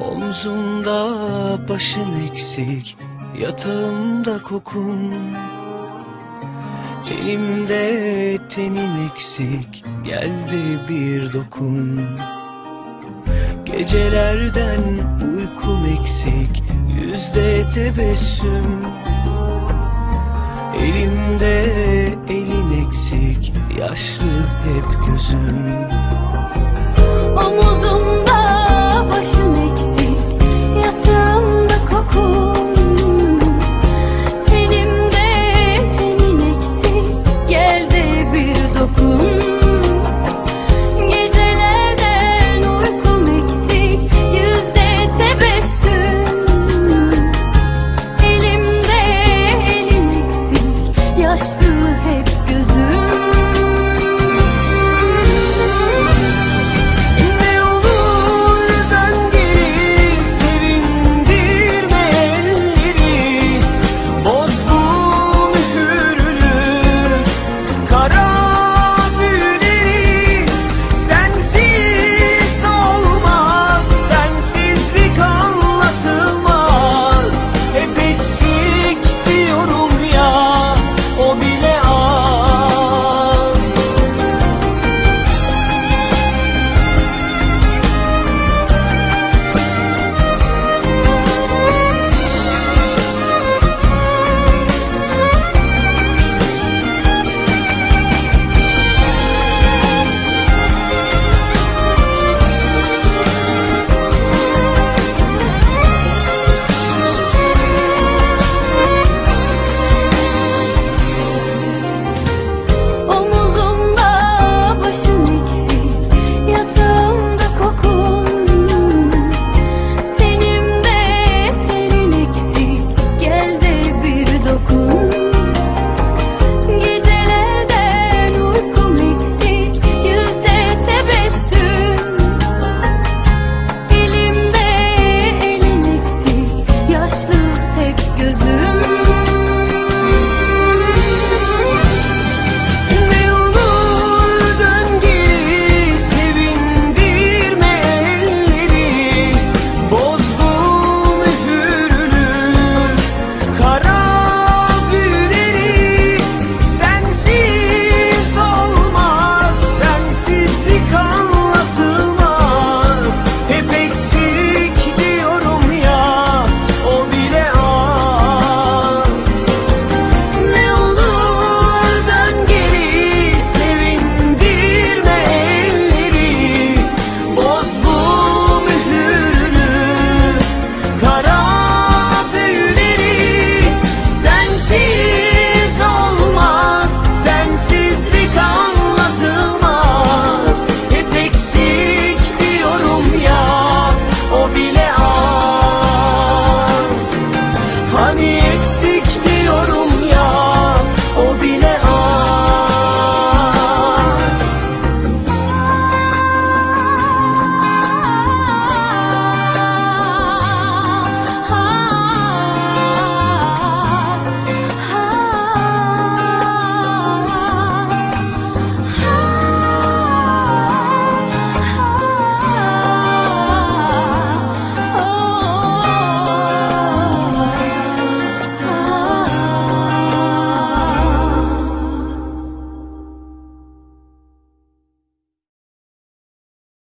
Omzumda başın eksik Yatağımda kokun. Tenimde tenin eksik Geldi bir dokun. Gecelerden uykum eksik Yüzde tebessüm. Elimde elin eksik Yaşlı hep gözüm 음 it's